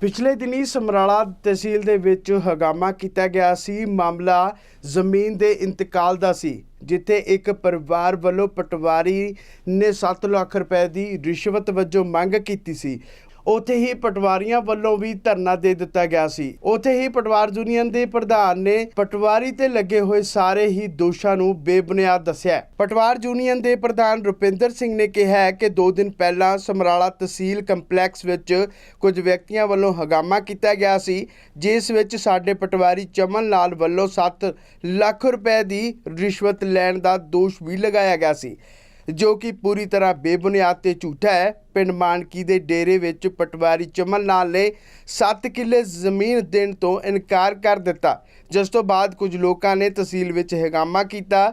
ਪਿਛਲੇ ਦਿਨੀ ਸਮਰਾਲਾ ਤਹਿਸੀਲ ਦੇ ਵਿੱਚ ਹਗਾਮਾ ਕੀਤਾ ਗਿਆ ਸੀ। ਮਾਮਲਾ ਜ਼ਮੀਨ ਦੇ ਇੰਤਕਾਲ ਦਾ ਸੀ, ਜਿੱਥੇ ਇੱਕ ਪਰਿਵਾਰ ਵੱਲੋਂ ਪਟਵਾਰੀ ਨੇ 7 ਲੱਖ ਰੁਪਏ ਦੀ ਰਿਸ਼ਵਤ ਵਜੋਂ ਮੰਗ ਕੀਤੀ ਸੀ। ਉੱਥੇ ਹੀ ਪਟਵਾਰੀਆਂ ਵੱਲੋਂ ਵੀ ਧਰਨਾ ਦੇ ਦਿੱਤਾ ਗਿਆ ਸੀ। ਉੱਥੇ ਹੀ ਪਟਵਾਰ ਯੂਨੀਅਨ ਦੇ ਪ੍ਰਧਾਨ ਨੇ ਪਟਵਾਰੀ ਤੇ ਲੱਗੇ ਹੋਏ ਸਾਰੇ ਹੀ ਦੋਸ਼ਾਂ ਨੂੰ ਬੇਬੁਨਿਆਦ ਦੱਸਿਆ। ਪਟਵਾਰ ਯੂਨੀਅਨ ਦੇ ਪ੍ਰਧਾਨ ਰੁਪਿੰਦਰ ਸਿੰਘ ਨੇ ਕਿਹਾ ਹੈ ਕਿ 2 ਦਿਨ ਪਹਿਲਾਂ ਸਮਰਾਲਾ ਤਹਿਸੀਲ ਕੰਪਲੈਕਸ ਵਿੱਚ ਕੁਝ ਵਿਅਕਤੀਆਂ ਵੱਲੋਂ ਹਗਾਮਾ ਕੀਤਾ ਗਿਆ ਸੀ, ਜਿਸ ਵਿੱਚ ਸਾਡੇ ਪਟਵਾਰੀ ਚਮਨ ਲਾਲ ਵੱਲੋਂ 7 ਲੱਖ ਰੁਪਏ ਦੀ ਰਿਸ਼ਵਤ ਲੈਣ ਦਾ ਦੋਸ਼ ਵੀ ਲਗਾਇਆ ਗਿਆ ਸੀ। ਜੋ ਕਿ ਪੂਰੀ ਤਰ੍ਹਾਂ ਬੇਬੁਨਿਆਦ ਤੇ ਝੂਠਾ ਹੈ। ਪਿੰਡ ਮਾਨਕੀ ਦੇ ਡੇਰੇ ਵਿੱਚ ਪਟਵਾਰੀ ਚਮਨ ਲਾਲ ਨੇ 7 ਕਿੱਲੇ ਜ਼ਮੀਨ ਦੇਣ ਤੋਂ ਇਨਕਾਰ ਕਰ ਦਿੱਤਾ। ਜਿਸ ਤੋਂ ਬਾਅਦ ਕੁਝ ਲੋਕਾਂ ਨੇ ਤਹਿਸੀਲ ਵਿੱਚ ਹੰਗਾਮਾ ਕੀਤਾ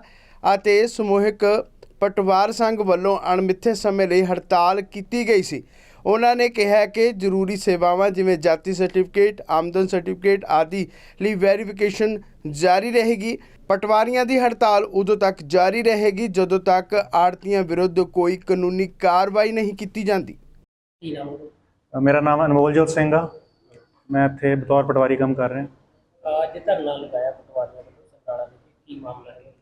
ਅਤੇ ਸਮੂਹਿਕ ਪਟਵਾਰ ਸੰਘ ਵੱਲੋਂ ਅਣਮਿੱਥੇ ਸਮੇਂ ਲਈ ਹੜਤਾਲ ਕੀਤੀ ਗਈ ਸੀ। ਉਹਨਾਂ ਨੇ ਕਿਹਾ ਕਿ ਜ਼ਰੂਰੀ ਸੇਵਾਵਾਂ ਜਿਵੇਂ ਜਾਤੀ ਸਰਟੀਫਿਕੇਟ, ਆਮਦਨ ਸਰਟੀਫਿਕੇਟ ਆਦਿ ਲਈ ਵੈਰੀਫਿਕੇਸ਼ਨ ਜਾਰੀ ਰਹੇਗੀ। ਪਟਵਾਰੀਆਂ ਦੀ ਹੜਤਾਲ ਉਦੋਂ ਤੱਕ ਜਾਰੀ ਰਹੇਗੀ ਜਦੋਂ ਤੱਕ ਆੜਤੀਆਂ ਵਿਰੁੱਧ ਕੋਈ ਕਾਨੂੰਨੀ ਕਾਰਵਾਈ ਨਹੀਂ ਕੀਤੀ ਜਾਂਦੀ। ਮੇਰਾ ਨਾਮ ਅਨਮੋਲਜੋਤ ਸਿੰਘ ਆ। ਮੈਂ ਇੱਥੇ ਬਤੌਰ ਪਟਵਾਰੀ ਕੰਮ ਕਰ ਰਿਹਾ। ਅੱਜ ਧਰਨਾ ਲਗਾਇਆ ਪਟਵਾਰੀਆਂ ਵੱਲੋਂ ਸਰਕਾਰਾਂ ਦੇ ਕੀ ਮਾਮਲਾ ਹੈ?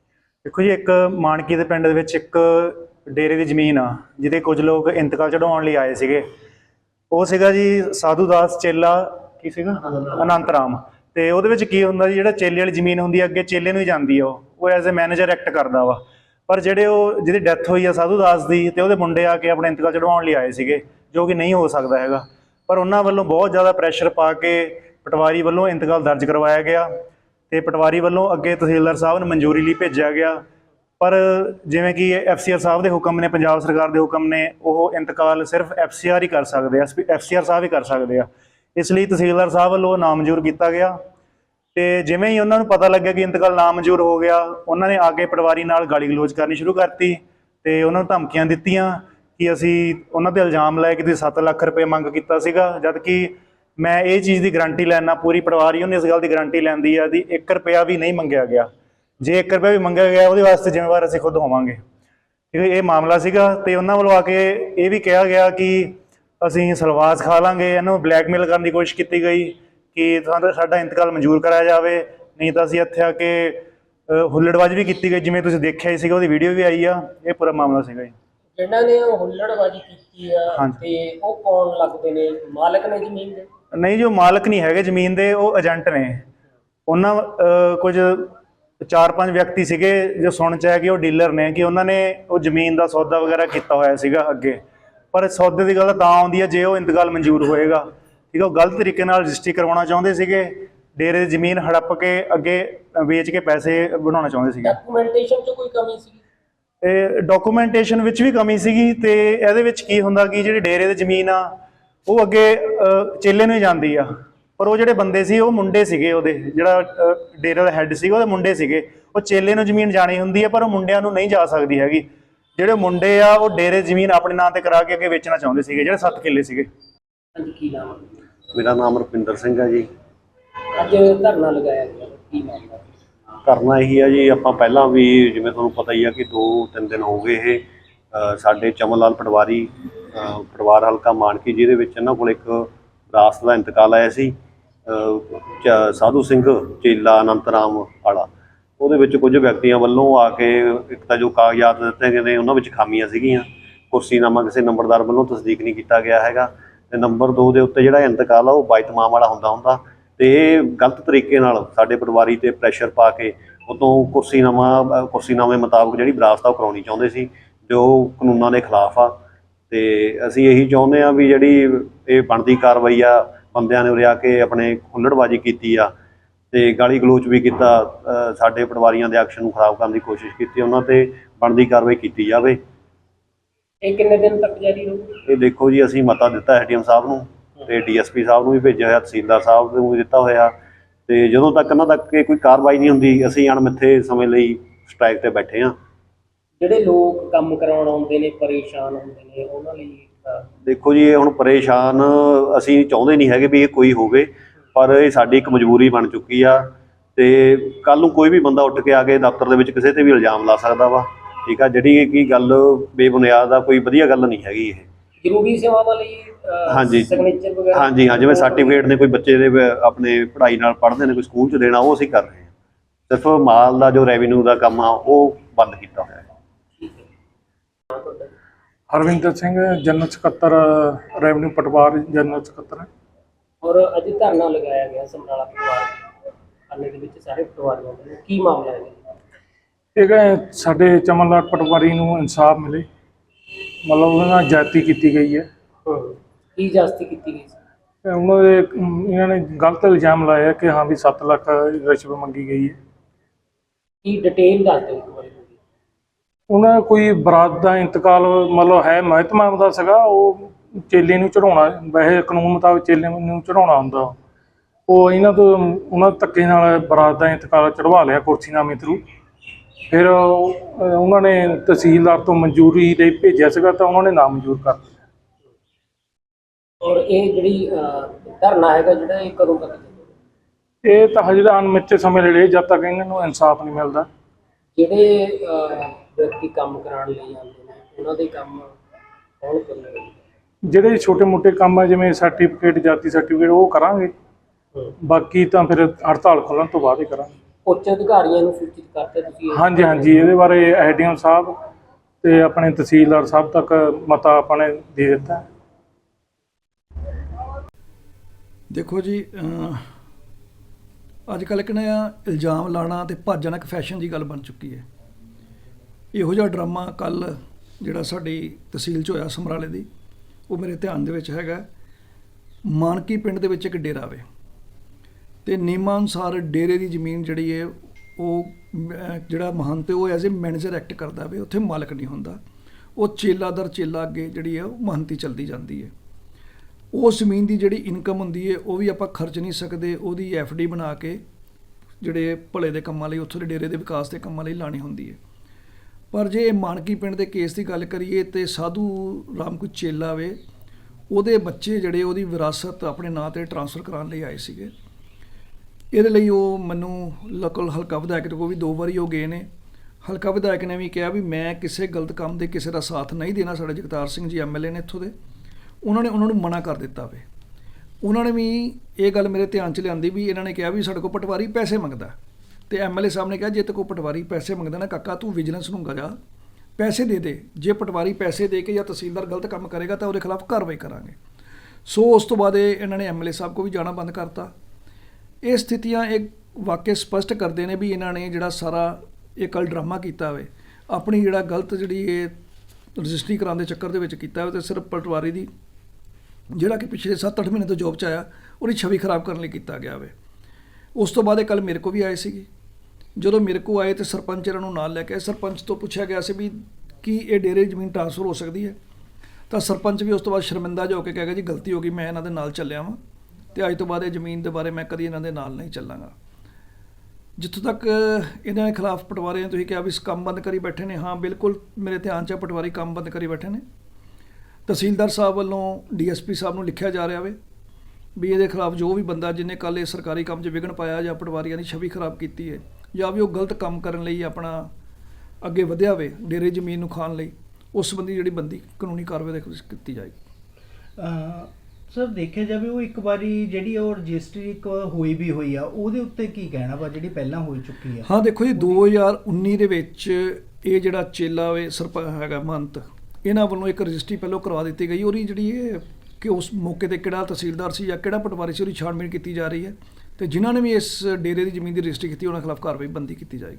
ਦੇਖੋ ਜੀ ਇੱਕ ਮਾਨਕੀ ਦੇ ਪਿੰਡ ਦੇ ਵਿੱਚ ਇੱਕ ਡੇਰੇ ਦੀ ਜ਼ਮੀਨ ਆ ਜਿਹਦੇ ਕੁਝ ਲੋਕ ਇੰਤਕਾਲ ਚੜਾਉਣ ਲਈ ਆਏ ਸੀਗੇ। ਉਹ ਸੀਗਾ ਜੀ ਸਾਧੂ ਦਾਸ ਚੇਲਾ ਕੀ ਸੀਗਾ? ਅਨੰਤ ਰਾਮ। ਤੇ ਉਹਦੇ ਵਿੱਚ ਕੀ ਹੁੰਦਾ ਜੀ, ਜਿਹੜਾ ਚੇਲੇ ਵਾਲੀ ਜ਼ਮੀਨ ਹੁੰਦੀ ਆ, ਅੱਗੇ ਚੇਲੇ ਨੂੰ ਹੀ ਜਾਂਦੀ ਆ ਉਹ। ਉਹ ਐਜ਼ ਅ ਮੈਨੇਜਰ ਐਕਟ ਕਰਦਾ ਵਾ। ਪਰ ਜਿਹੜੇ ਉਹ, ਜਿਹਦੀ ਡੈਥ ਹੋਈ ਆ ਸਾਧੂ ਦਾਸ ਦੀ ਤੇ ਉਹਦੇ ਮੁੰਡੇ ਆ ਕੇ ਆਪਣੇ ਇੰਤਕਾਲ ਚੜਵਾਉਣ ਲਈ ਆਏ ਸੀਗੇ, ਜੋ ਕਿ ਨਹੀਂ ਹੋ ਸਕਦਾ ਹੈਗਾ। ਪਰ ਉਹਨਾਂ ਵੱਲੋਂ ਬਹੁਤ ਜ਼ਿਆਦਾ ਪ੍ਰੈਸ਼ਰ ਪਾ ਕੇ ਪਟਵਾਰੀ ਵੱਲੋਂ ਇੰਤਕਾਲ ਦਰਜ ਕਰਵਾਇਆ ਗਿਆ ਤੇ ਪਟਵਾਰੀ ਵੱਲੋਂ ਅੱਗੇ ਤਹਿਸੀਲਦਾਰ ਸਾਹਿਬ ਨੂੰ ਮਨਜ਼ੂਰੀ ਲਈ ਭੇਜਿਆ ਗਿਆ। ਪਰ ਜਿਵੇਂ ਕਿ ਐਫਸੀਆਰ ਸਾਹਿਬ ਦੇ ਹੁਕਮ ਨੇ, ਪੰਜਾਬ ਸਰਕਾਰ ਦੇ ਹੁਕਮ ਨੇ, ਉਹ ਇੰਤਕਾਲ ਸਿਰਫ ਐਫਸੀਆਰ ਹੀ ਕਰ ਸਕਦੇ ਆ ਐਫਸੀਆਰ ਸਾਹਿਬ ਹੀ ਕਰ ਸਕਦੇ ਆ। ਇਸ ਲਈ ਤਹਿਸੀਲਦਾਰ ਸਾਹਿਬ ਵੱਲੋਂ ਨਾਮਜ਼ੂਰ ਕੀਤਾ ਗਿਆ। ਤੇ ਜਿਵੇਂ ਹੀ ਉਹਨਾਂ ਨੂੰ ਪਤਾ ਲੱਗਿਆ ਕਿ ਇੰਤਕਾਲ ਨਾਮਜ਼ੂਰ ਹੋ ਗਿਆ, ਉਹਨਾਂ ਨੇ ਆ ਕੇ ਪਟਵਾਰੀ ਨਾਲ ਗਾਲੀ ਗਲੋਚ ਕਰਨੀ ਸ਼ੁਰੂ ਕਰਤੀ ਤੇ ਉਹਨਾਂ ਨੂੰ ਧਮਕੀਆਂ ਦਿੱਤੀਆਂ ਕਿ ਅਸੀਂ ਉਹਨਾਂ ਤੇ ਇਲਜ਼ਾਮ ਲਾਏ ਕਿ ਤੁਸੀਂ 7 ਲੱਖ ਰੁਪਏ ਮੰਗ ਕੀਤਾ ਸੀਗਾ, ਜਦ ਕਿ ਮੈਂ ਇਹ ਚੀਜ਼ ਦੀ ਗਾਰੰਟੀ ਲੈਣਾ ਪੂਰੀ ਪਟਵਾਰੀ ਉਹਨੇ ਇਸ ਗੱਲ ਦੀ ਗਾਰੰਟੀ ਲੈਂਦੀ ਆ ਦੀ 1 ਰੁਪਿਆ ਵੀ ਨਹੀਂ ਮੰਗਿਆ ਗਿਆ। ਜੇ 1 ਰੁਪਿਆ ਵੀ ਮੰਗਿਆ ਗਿਆ, ਉਹਦੇ ਵਾਸਤੇ ਜ਼ਿੰਮੇਵਾਰ ਅਸੀਂ ਖੁਦ ਹੋਵਾਂਗੇ। ਠੀਕ ਇਹ ਮਾਮਲਾ ਸੀਗਾ ਤੇ ਉਹਨਾਂ ਵੱਲੋਂ ਆ ਕੇ ਇਹ ਵੀ ਕਿਹਾ ਗਿਆ ਕਿ ਅਸੀਂ ਸਲਵਾਸ ਖਾ ਲਾਂਗੇ ਇਹਨੂੰ ਬਲੈਕਮੇਲ ਕਰਨ ਦੀ ਕੋਸ਼ਿਸ਼ ਕੀਤੀ ਗਈ ਕਿ ਸਾਡਾ ਸਾਡਾ ਇੰਤਕਾਲ ਮਨਜ਼ੂਰ ਕਰਾਇਆ ਜਾਵੇ ਨਹੀਂ ਤਾਂ ਅਸੀਂ ਇੱਥੇ ਆ ਕੇ ਹੁੱਲੜਬਾਜ਼ੀ ਵੀ ਕੀਤੀ ਗਈ ਜਿਵੇਂ ਤੁਸੀਂ ਦੇਖਿਆ ਹੀ ਸੀਗਾ ਉਹਦੀ ਵੀਡੀਓ ਵੀ ਆਈ ਆ ਇਹ ਪੂਰਾ ਮਾਮਲਾ ਸੀਗਾ ਜੀ। ਜਿਹਨਾਂ ਨੇ ਹੁੱਲੜਬਾਜੀ ਕੀਤੀ ਆ ਹਾਂਜੀ। ਤੇ ਉਹ ਕੌਣ ਲੱਗਦੇ ਨੇ? ਮਾਲਕ ਨੇ ਜ਼ਮੀਨ ਦੇ? ਨਹੀਂ ਜੋ ਮਾਲਕ ਨਹੀਂ ਹੈਗੇ ਜ਼ਮੀਨ ਦੇ ਉਹ ਏਜੰਟ ਨੇ। ਉਹਨਾਂ ਕੁਝ ਚਾਰ ਪੰਜ ਵਿਅਕਤੀ ਸੀਗੇ ਜੋ ਸੁਣ ਚ ਆਇਆ ਕਿ ਉਹ ਡੀਲਰ ਨੇ ਕਿ ਉਹਨਾਂ ਨੇ ਉਹ ਜ਼ਮੀਨ ਦਾ ਸੌਦਾ ਵਗੈਰਾ ਕੀਤਾ ਹੋਇਆ ਸੀਗਾ ਅੱਗੇ। ਪਰ ਸੌਦੇ ਦੀ ਗੱਲ ਤਾਂ ਆਉਂਦੀ ਹੈ ਜੇ ਉਹ ਇੰਤਕਾਲ ਮਨਜ਼ੂਰ ਹੋਏਗਾ। ਠੀਕ ਹੈ ਉਹ ਗਲਤ ਤਰੀਕੇ ਨਾਲ ਰਜਿਸਟਰੀ ਕਰਵਾਉਣਾ ਚਾਹੁੰਦੇ ਸੀਗੇ ਡੇਰੇ ਦੀ ਜ਼ਮੀਨ ਹੜੱਪ ਕੇ ਅੱਗੇ ਵੇਚ ਕੇ ਪੈਸੇ ਬਣਾਉਣਾ ਚਾਹੁੰਦੇ ਸੀਗੇ। ਡਾਕੂਮੈਂਟੇਸ਼ਨ 'ਚ ਕੋਈ ਕਮੀ ਸੀ ਇਹ ਡਾਕੂਮੈਂਟੇਸ਼ਨ ਵਿੱਚ ਵੀ ਕਮੀ ਸੀਗੀ ਤੇ ਇਹਦੇ ਵਿੱਚ ਕੀ ਹੁੰਦਾ ਕਿ ਜਿਹੜੀ ਡੇਰੇ ਦੀ ਜ਼ਮੀਨ ਆ ਉਹ ਅੱਗੇ ਚੇਲੇ ਨੂੰ ਹੀ ਜਾਂਦੀ ਆ। ਪਰ ਉਹ ਜਿਹੜੇ ਬੰਦੇ ਸੀ ਉਹ ਮੁੰਡੇ ਸੀਗੇ ਉਹਦੇ ਜਿਹੜਾ ਡੇਰੇ ਦਾ ਹੈੱਡ ਸੀਗਾ ਉਹਦੇ ਮੁੰਡੇ ਸੀਗੇ। ਉਹ ਚੇਲੇ ਨੂੰ ਜ਼ਮੀਨ ਜਾਣੀ ਹੁੰਦੀ ਹੈ ਪਰ ਉਹ ਮੁੰਡਿਆਂ ਨੂੰ ਨਹੀਂ ਜਾ ਸਕਦੀ ਹੈਗੀ। ਜਿਹੜੇ ਮੁੰਡੇ ਆ ਉਹ ਡੇਰੇ ਜ਼ਮੀਨ ਆਪਣੇ ਨਾਂ ਤੇ ਕਰਾ ਕੇ ਅੱਗੇ ਵੇਚਣਾ ਚਾਹੁੰਦੇ ਸੀਗੇ ਜਿਹੜੇ 7 ਕਿੱਲੇ ਸੀਗੇ। ਹਾਂਜੀ ਕੀ ਨਾਮ ਹੈ ਮੇਰਾ ਨਾਮ ਰੁਪਿੰਦਰ ਸਿੰਘ ਹੈ ਜੀ। ਅੱਜ ਧਰਨਾ ਲਗਾਇਆ ਗਿਆ ਕੀ ਮਾਮਲਾ? ਕਰਨਾ ਇਹੀ ਆ ਜੀ ਆਪਾਂ ਪਹਿਲਾਂ ਵੀ ਜਿਵੇਂ ਤੁਹਾਨੂੰ ਪਤਾ ਹੀ ਆ ਕਿ ਦੋ ਤਿੰਨ ਦਿਨ ਹੋ ਗਏ ਇਹ ਅ, ਸਾਡੇ ਚਮਨ ਲਾਲ ਪਟਵਾਰੀ ਅ, ਪਟਵਾਰ ਹਲਕਾ ਮਾਨਕੀ ਜਿਹਦੇ ਵਿੱਚ ਇਹਨਾਂ ਕੋਲ ਇੱਕ ਵਿਰਾਸਤ ਦਾ ਇੰਤਕਾਲ ਆਇਆ ਸੀ ਅ, ਚ- ਸਾਧੂ ਸਿੰਘ ਚੇਲਾ ਅਨੰਤ ਰਾਮ ਵਾਲਾ। ਉਹਦੇ ਵਿੱਚ ਕੁਝ ਵਿਅਕਤੀਆਂ ਵੱਲੋਂ ਆ ਕੇ ਇੱਕ ਤਾਂ ਜੋ ਕਾਗਜ਼ਾਤ ਦਿੱਤੇ ਗਏ ਨੇ, ਉਹਨਾਂ ਵਿੱਚ ਖਾਮੀਆਂ ਸੀਗੀਆਂ। ਕੁਰਸੀਨਾਮਾ ਕਿਸੇ ਨੰਬਰਦਾਰ ਵੱਲੋਂ ਤਸਦੀਕ ਨਹੀਂ ਕੀਤਾ ਗਿਆ ਹੈਗਾ। ਤੇ ਨੰਬਰ 2 ਦੇ ਉੱਤੇ ਜਿਹੜਾ ਇੰਤਕਾਲ ਆ, ਉਹ ਬਾਇਤਮਾਮ ਵਾਲਾ ਹੁੰਦਾ ਹੁੰਦਾ। ਤੇ ਇਹ ਗਲਤ ਤਰੀਕੇ ਨਾਲ ਸਾਡੇ ਪਟਵਾਰੀ ਤੇ ਪ੍ਰੈਸ਼ਰ ਪਾ ਕੇ ਉਤੋਂ ਕੁਰਸੀਨਾਮਾ ਕੁਰਸੀਨਾਮੇ ਮੁਤਾਬਕ ਜਿਹੜੀ ਵਿਰਾਸਤ ਆ, ਉਹ ਕਰਾਉਣੀ ਚਾਹੁੰਦੇ ਸੀ, ਜੋ ਕਾਨੂੰਨਾਂ ਦੇ ਖਿਲਾਫ ਆ। ਤੇ ਅਸੀਂ ਇਹੀ ਚਾਹੁੰਦੇ ਆ ਵੀ ਜਿਹੜੀ ਇਹ ਬਣਦੀ ਕਾਰਵਾਈ ਆ, ਬੰਦਿਆਂ ਨੇ ਉਰੇ ਆ ਕੇ ਆਪਣੇ ਖੁੱਲੜਬਾਜ਼ੀ ਕੀਤੀ ਆ ਤੇ ਗਾਲੀ ਗਲੋਚ ਵੀ ਕੀਤਾ ਸਾਡੇ ਪਟਵਾਰੀਆਂ ਦੇ ਐਕਸ਼ਨ ਨੂੰ ਖਰਾਬ ਕਰਨ ਦੀ ਕੋਸ਼ਿਸ਼ ਕੀਤੀ ਉਹਨਾਂ ਤੇ ਬਣਦੀ ਕਾਰਵਾਈ ਕੀਤੀ ਜਾਵੇ। ਇਹ ਕਿੰਨੇ ਦਿਨ ਤੱਕ ਜਾਰੀ ਰਹੂ? ਇਹ ਦੇਖੋ ਜੀ ਅਸੀਂ ਮਤਾ ਦਿੱਤਾ ਐਡੀਐਮ ਸਾਹਿਬ ਨੂੰ ਤੇ ਡੀਐਸਪੀ ਸਾਹਿਬ ਨੂੰ ਵੀ ਭੇਜਿਆ ਹੋਇਆ ਤਹਿਸੀਲਦਾਰ ਸਾਹਿਬ ਨੂੰ ਵੀ ਦਿੱਤਾ ਹੋਇਆ। ਤੇ ਜਦੋਂ ਤੱਕ ਇਹਨਾਂ ਤੱਕ ਕੋਈ ਕਾਰਵਾਈ ਨਹੀਂ ਹੁੰਦੀ ਅਸੀਂ ਅਣਮਿੱਥੇ ਸਮੇਂ ਲਈ ਸਟ੍ਰਾਈਕ ਤੇ ਬੈਠੇ ਹਾਂ। ਜਿਹੜੇ ਲੋਕ ਕੰਮ ਕਰਾਉਣ ਆਉਂਦੇ ਨੇ ਪਰੇਸ਼ਾਨ ਹੁੰਦੇ ਨੇ ਉਹਨਾਂ ਲਈ ਦੇਖੋ ਜੀ ਇਹ ਹੁਣ ਪਰੇਸ਼ਾਨ ਅਸੀਂ ਚਾਹੁੰਦੇ ਨਹੀਂ ਹੈਗੇ ਵੀ ਇਹ ਕੋਈ ਹੋਵੇ। ਪਰ ਇਹ ਸਾਡੀ ਇੱਕ ਮਜਬੂਰੀ ਬਣ ਚੁੱਕੀ ਆ ਤੇ ਕੱਲ ਨੂੰ ਕੋਈ ਵੀ ਬੰਦਾ ਉੱਠ ਕੇ ਆ ਕੇ ਦਫ਼ਤਰ ਦੇ ਵਿੱਚ ਕਿਸੇ ਤੇ ਵੀ ਇਲਜ਼ਾਮ ਲਾ ਸਕਦਾ ਵਾ ਠੀਕ ਆ? ਜਿਹੜੀ ਕਿ ਗੱਲ ਬੇਬੁਨਿਆਦ ਆ ਕੋਈ ਵਧੀਆ ਗੱਲ ਨਹੀਂ ਹੈਗੀ ਇਹ। ਜ਼ਰੂਰੀ ਸੇਵਾਵਾਂ ਲਈ ਹਾਂਜੀ। ਸਿਗਨੇਚਰ ਵਗੈਰਾ ਹਾਂਜੀ ਹਾਂ ਜਿਵੇਂ ਸਰਟੀਫਿਕੇਟ ਨੇ ਕੋਈ ਬੱਚੇ ਦੇ ਆਪਣੇ ਪੜ੍ਹਾਈ ਨਾਲ ਪੜ੍ਹਦੇ ਨੇ ਕੋਈ ਸਕੂਲ 'ਚ ਦੇਣਾ ਉਹ ਅਸੀਂ ਕਰ ਰਹੇ ਹਾਂ। ਸਿਰਫ ਮਾਲ ਦਾ ਜੋ ਰੈਵਨਿਊ ਦਾ ਕੰਮ ਆ ਉਹ ਬੰਦ ਕੀਤਾ ਹੋਇਆ ਹੈ। ਹਰਵਿੰਦਰ ਸਿੰਘ ਜਨਰਲ ਸਕੱਤਰ ਰੈਵਨਿਊ ਪਟਵਾਰ ਜਨਰਲ ਸਕੱਤਰ। ਹੈ। ਔਰ ਅੱਜ ਧਰਨਾ ਲਗਾਇਆ ਗਿਆ ਸਮਰਾਲਾ ਪਰਿਵਾਰ ਅੰਨੇ ਦੇ ਵਿੱਚ ਸਾਰੇ ਪਰਿਵਾਰ ਨੇ ਕੀ ਮਾਮਲਾ ਹੈ? ਇਹ ਕਿ ਸਾਡੇ ਚਮਨ ਲਾਲ ਪਟਵਾਰੀ ਨੂੰ ਇਨਸਾਫ ਮਿਲੇ। ਮਤਲਬ ਉਹਨਾਂ ਨਾਲ ਜਾਤੀ ਕੀਤੀ ਗਈ ਹੈ। ਕੀ ਜਾਸਤੀ ਕੀਤੀ ਗਈ ਸੀ? ਤੇ ਉਹਨਾਂ ਦੇ ਇਹਨਾਂ ਨੇ ਗਲਤ ਇਲਜ਼ਾਮ ਲਾਇਆ ਕਿ ਹਾਂ ਵੀ 7 ਲੱਖ ਰਿਸ਼ਵਤ ਮੰਗੀ ਗਈ ਹੈ। ਕੀ ਡਿਟੇਲ ਦੱਸ ਦਿਓ ਇੱਕ ਵਾਰੀ। ਉਹਨਾਂ ਦਾ ਕੋਈ ਬਰਾਤ ਦਾ ਇੰਤਕਾਲ ਮਤਲਬ ਹੈ ਮਹਿਤਮਾ ਦਾ ਸੀਗਾ ਉਹ ਚੇਲੇ ਨੂੰ ਚੜਾਉਣਾ ਵੈਸੇ ਕਾਨੂੰਨ ਮੁਤਾਬਕ ਚੇਲੇ ਨੂੰ ਚੜਾਉਣਾ ਹੁੰਦਾ। ਉਹ ਇਹਨਾਂ ਤੋਂ ਉਹਨਾਂ ਧੱਕੇ ਨਾਲ ਬਰਾਤ ਦਾ ਇੰਤਕਾਲ ਚੜਵਾ ਲਿਆ ਕੁਰਸੀਨਾਮੇ ਥਰੂ ਫਿਰ ਉਹਨਾਂ ਨੇ ਤਹਿਸੀਲਦਾਰ ਤੋਂ ਮਨਜ਼ੂਰੀ ਲਈ ਭੇਜਿਆ ਸੀਗਾ ਤਾਂ ਉਹਨਾਂ ਨੇ ਨਾਮਨਜ਼ੂਰ ਕਰ ਦਿੱਤਾ। ਔਰ ਇਹ ਜਿਹੜੀ ਅਹ, ਧਰਨਾ ਹੈਗਾ ਜਿਹੜਾ ਇਹ ਕਦੋਂ ਤੱਕ ਚੱਲੇਗਾ? ਇਹ ਤਾਂ ਹਜੇ ਤਾਂ ਅਣਮਿੱਥੇ ਸਮੇਂ ਲਈ ਜਦ ਤੱਕ ਇਹਨਾਂ ਨੂੰ ਇਨਸਾਫ ਨਹੀਂ ਮਿਲਦਾ। ਜਿਹੜੇ ਅਹ, ਵਿਅਕਤੀ ਕੰਮ ਕਰਾਉਣ ਲਈ ਆਉਂਦੇ ਨੇ ਉਹਨਾਂ ਦੇ ਕੰਮ ਕੌਣ ਕਰੇਗਾ ਜਿਹੜੇ ਛੋਟੇ-ਮੋਟੇ ਕੰਮ ਆ ਜਿਵੇਂ ਸਰਟੀਫਿਕੇਟ ਜਾਤੀ ਸਰਟੀਫਿਕੇਟ ਉਹ ਕਰਾਂਗੇ। ਬਾਕੀ ਤਾਂ ਫਿਰ ਹੜਤਾਲ ਖੋਲ੍ਹਣ ਤੋਂ ਬਾਅਦ ਹੀ ਕਰਾਂਗੇ। ਉੱਚ ਅਧਿਕਾਰੀਆਂ ਨੂੰ ਸੂਚਿਤ ਕਰਤੇ ਤੁਸੀਂ? ਹਾਂਜੀ ਹਾਂਜੀ ਇਹਦੇ ਬਾਰੇ ਐਡੀਐਮ ਸਾਹਿਬ ਤੇ ਆਪਣੇ ਤਹਿਸੀਲਦਾਰ ਸਾਹਿਬ ਤੱਕ ਮਤਾ ਆਪਾਂ ਨੇ ਦੇ ਦਿੱਤਾ। ਦੇਖੋ ਜੀ ਅੱਜ ਕੱਲ੍ਹ ਇੱਕ ਨਾ ਇਲਜ਼ਾਮ ਲਾਣਾ ਤੇ ਭੱਜ ਜਾਣਾ ਇੱਕ ਫੈਸ਼ਨ ਦੀ ਗੱਲ ਬਣ ਚੁੱਕੀ ਹੈ। ਇਹੋ ਜਿਹਾ ਡਰਾਮਾ ਕੱਲ ਜਿਹੜਾ ਸਾਡੀ ਤਹਿਸੀਲ 'ਚ ਹੋਇਆ ਸਮਰਾਲੇ ਦੀ। ਉਹ ਮੇਰੇ ਧਿਆਨ ਦੇ ਵਿੱਚ ਹੈਗਾ। ਮਾਨਕੀ ਪਿੰਡ ਦੇ ਵਿੱਚ ਇੱਕ ਡੇਰਾ ਵੇ। ਤੇ ਨਿਯਮਾਂ ਅਨੁਸਾਰ ਡੇਰੇ ਦੀ ਜ਼ਮੀਨ ਜਿਹੜੀ ਹੈ ਉਹ ਜਿਹੜਾ ਮਹੰਤ ਉਹ ਐਜ਼ ਅ ਮੈਨੇਜਰ ਐਕਟ ਕਰਦਾ ਵੇ, ਉੱਥੇ ਮਾਲਕ ਨਹੀਂ ਹੁੰਦਾ। ਉਹ ਚੇਲਾ ਦਰ ਚੇਲਾ ਅੱਗੇ ਜਿਹੜੀ ਹੈ ਉਹ ਮਹੰਤੀ ਚਲਦੀ ਜਾਂਦੀ ਹੈ ਉਸ ਜ਼ਮੀਨ ਦੀ ਜਿਹੜੀ ਇਨਕਮ ਹੁੰਦੀ ਹੈ ਉਹ ਵੀ ਆਪਾਂ ਖਰਚ ਨਹੀਂ ਸਕਦੇ, ਉਹਦੀ ਡੀ ਬਣਾ ਕੇ ਜਿਹੜੇ ਭਲੇ ਦੇ ਕੰਮਾਂ ਲਈ, ਉੱਥੋਂ ਦੇ ਡੇਰੇ ਦੇ ਵਿਕਾਸ ਦੇ ਕੰਮਾਂ ਲਈ ਲਾਣੀ ਹੁੰਦੀ ਹੈ ਪਰ ਜੇ ਇਹ ਮਾਨਕੀ ਪਿੰਡ ਦੇ ਕੇਸ ਦੀ ਗੱਲ ਕਰੀਏ ਤੇ ਸਾਧੂ ਰਾਮ ਕੋਈ ਚੇਲਾ ਵੇ, ਉਹਦੇ ਬੱਚੇ ਜਿਹੜੇ ਉਹਦੀ ਵਿਰਾਸਤ ਆਪਣੇ ਨਾਂ ਤੇ ਟ੍ਰਾਂਸਫਰ ਕਰਾਉਣ ਲਈ ਆਏ ਸੀਗੇ। ਇਹਦੇ ਲਈ ਉਹ ਮੈਨੂੰ ਲਕਲ ਹਲਕਾ ਵਿਧਾਇਕ ਤੋਂ ਵੀ ਦੋ ਵਾਰੀ ਉਹ ਗਏ ਨੇ। ਹਲਕਾ ਵਿਧਾਇਕ ਨੇ ਵੀ ਕਿਹਾ ਵੀ ਮੈਂ ਕਿਸੇ ਗਲਤ ਕੰਮ ਦੇ ਕਿਸੇ ਦਾ ਸਾਥ ਨਹੀਂ ਦੇਣਾ, ਸਾਡੇ ਜਗਤਾਰ ਸਿੰਘ ਜੀ ਐਮਐਲਏ ਨੇ ਇੱਥੋਂ ਦੇ। ਉਹਨਾਂ ਨੇ ਉਹਨਾਂ ਨੂੰ ਮਨਾ ਕਰ ਦਿੱਤਾ ਵੇ। ਉਹਨਾਂ ਨੇ ਵੀ ਇਹ ਗੱਲ ਮੇਰੇ ਧਿਆਨ 'ਚ ਲਿਆਂਦੀ ਵੀ ਇਹਨਾਂ ਨੇ ਕਿਹਾ ਵੀ ਸਾਡੇ ਕੋਲ ਪਟਵਾਰੀ ਪੈਸੇ ਮੰਗਦਾ। ਤੇ ਐਮਐਲਏ ਸਾਹਿਬ ਨੇ ਕਿਹਾ, ਜੇ ਤੇ ਕੋਈ ਪਟਵਾਰੀ ਪੈਸੇ ਮੰਗਦਾ ਨਾ, ਕਾਕਾ ਤੂੰ ਵਿਜੀਲੈਂਸ ਨੂੰ ਜਾ ਪੈਸੇ ਦੇ ਦੇ। ਜੇ ਪਟਵਾਰੀ ਪੈਸੇ ਦੇ ਕੇ ਜਾਂ ਤਹਿਸੀਲਦਾਰ ਗਲਤ ਕੰਮ ਕਰੇਗਾ, ਤਾਂ ਉਹਦੇ ਖਿਲਾਫ ਕਾਰਵਾਈ ਕਰਾਂਗੇ। ਸੋ ਉਸ ਤੋਂ ਬਾਅਦ ਇਹ ਇਹਨਾਂ ਨੇ ਐਮਐਲਏ ਸਾਹਿਬ ਕੋ ਵੀ ਜਾਣਾ ਬੰਦ ਕਰਤਾ। ਇਹ ਸਥਿਤੀਆਂ ਇਹ ਵਾਕਿਆ ਸਪਸ਼ਟ ਕਰਦੇ ਨੇ ਵੀ ਇਹਨਾਂ ਨੇ ਜਿਹੜਾ ਸਾਰਾ ਇਹ ਕੱਲ ਡਰਾਮਾ ਕੀਤਾ ਹੋਵੇ, ਆਪਣੀ ਜਿਹੜਾ ਗਲਤ ਜਿਹੜੀ ਇਹ ਰਜਿਸਟਰੀ ਕਰਾਉਣ ਦੇ ਚੱਕਰ ਦੇ ਵਿੱਚ ਕੀਤਾ ਹੋਵੇ, ਤੇ ਸਿਰਫ ਪਟਵਾਰੀ ਦੀ ਜਿਹੜਾ ਕਿ ਪਿਛਲੇ 7-8 ਮਹੀਨੇ ਤੋਂ ਜੌਬ 'ਚ ਆਇਆ, ਉਹਦੀ ਛਵੀ ਖਰਾਬ ਕਰਨ ਲਈ ਕੀਤਾ ਗਿਆ ਵੇ ਉਸ ਤੋਂ ਬਾਅਦ ਇਹ ਕੱਲ ਮੇਰੇ ਕੋ ਵੀ ਆਏ ਸੀਗੇ। ਜਦੋਂ ਮੇਰੇ ਕੋ ਆਏ ਤੇ ਸਰਪੰਚ ਇਹਨਾਂ ਨੂੰ ਨਾਲ ਲੈ ਕੇ ਆਏ। ਸਰਪੰਚ ਤੋਂ ਪੁੱਛਿਆ ਗਿਆ ਸੀ ਵੀ ਕੀ ਇਹ ਡੇਰੇ ਜ਼ਮੀਨ ਟ੍ਰਾਂਸਫਰ ਹੋ ਸਕਦੀ ਹੈ? ਤਾਂ ਸਰਪੰਚ ਵੀ ਉਸ ਤੋਂ ਬਾਅਦ ਸ਼ਰਮਿੰਦਾ ਜਿਹਾ ਹੋ ਕੇ ਕਹੇਗਾ ਜੀ, ਗਲਤੀ ਹੋ ਗਈ, ਮੈਂ ਇਹਨਾਂ ਦੇ ਨਾਲ ਚੱਲਿਆ ਵਾਂ ਤੇ ਅੱਜ ਤੋਂ ਬਾਅਦ ਇਹ ਜ਼ਮੀਨ ਦੇ ਬਾਰੇ ਮੈਂ ਕਦੀ ਇਹਨਾਂ ਦੇ ਨਾਲ ਨਹੀਂ ਚੱਲਾਂਗਾ। ਜਿੱਥੋਂ ਤੱਕ ਇਹਨਾਂ ਦੇ ਖਿਲਾਫ ਪਟਵਾਰੀ ਨੇ ਤੁਸੀਂ ਕਿਹਾ ਵੀ ਇਸ ਕੰਮ ਬੰਦ ਕਰੀ ਬੈਠੇ ਨੇ। ਹਾਂ, ਬਿਲਕੁਲ ਮੇਰੇ ਧਿਆਨ 'ਚ ਹੈ ਪਟਵਾਰੀ ਕੰਮ ਬੰਦ ਕਰੀ ਬੈਠੇ ਨੇ। ਤਹਿਸੀਲਦਾਰ ਸਾਹਿਬ ਵੱਲੋਂ ਡੀਐਸਪੀ ਸਾਹਿਬ ਨੂੰ ਲਿਖਿਆ ਜਾ ਰਿਹਾ ਵੇ ਵੀ ਇਹਦੇ ਖਿਲਾਫ ਜੋ ਵੀ ਬੰਦਾ ਜਿਹਨੇ ਕੱਲ ਇਹ ਸਰਕਾਰੀ ਕੰਮ 'ਚ ਵਿਘਨ ਪਾਇਆ ਜਾਂ ਪਟਵਾਰੀਆਂ ਦੀ ਛਵੀ ਖਰਾਬ ਕੀਤੀ ਹੈ ਜਾਂ ਵੀ ਉਹ ਗਲਤ ਕੰਮ ਕਰਨ ਲਈ ਆਪਣਾ ਅੱਗੇ ਵਧਿਆ ਵੇ ਡੇਰੇ ਜ਼ਮੀਨ ਨੂੰ ਖਾਣ ਲਈ ਉਸ ਸੰਬੰਧੀ ਜਿਹੜੀ ਬੰਦੀ ਕਾਨੂੰਨੀ ਕਾਰਵਾਈ ਦੇਖੋ ਕੀਤੀ ਜਾਏਗੀ। ਸਰ ਦੇਖਿਆ ਜਾਵੇ ਉਹ ਇੱਕ ਵਾਰੀ ਜਿਹੜੀ ਉਹ ਰਜਿਸਟਰੀ ਇੱਕ ਹੋਈ ਵੀ ਹੋਈ ਆ ਉਹਦੇ ਉੱਤੇ ਕੀ ਕਹਿਣਾ ਵਾ ਜਿਹੜੀ ਪਹਿਲਾਂ ਹੋ ਚੁੱਕੀ ਆ? ਹਾਂ ਦੇਖੋ ਜੀ 2019 ਦੇ ਵਿੱਚ ਇਹ ਜਿਹੜਾ ਚੇਲਾ ਵੇ ਸਰਪ ਹੈਗਾ ਮੰਤ ਇਹਨਾਂ ਵੱਲੋਂ ਇੱਕ ਰਜਿਸਟਰੀ ਪਹਿਲਾਂ ਕਰਵਾ ਦਿੱਤੀ ਗਈ ਉਹਦੀ ਜਿਹੜੀ ਇਹ ਕਿ ਉਸ ਮੌਕੇ ਤੇ ਕਿਹੜਾ ਤਹਿਸੀਲਦਾਰ ਸੀ ਜਾਂ ਕਿਹੜਾ ਪਟਵਾਰੀ ਸੀ ਉਹਦੀ ਛਾਣਬੀਣ ਕੀਤੀ ਜਾ ਰਹੀ ਹੈ। ਤੇ ਜਿਨ੍ਹਾਂ ਨੇ ਵੀ ਇਸ ਡੇਰੇ ਦੀ ਜ਼ਮੀਨ ਦੀ ਰਜਿਸਟਰੀ ਕੀਤੀ, ਉਹਨਾਂ ਖਿਲਾਫ ਕਾਰਵਾਈ ਬੰਦੀ ਕੀਤੀ ਜਾਏਗੀ।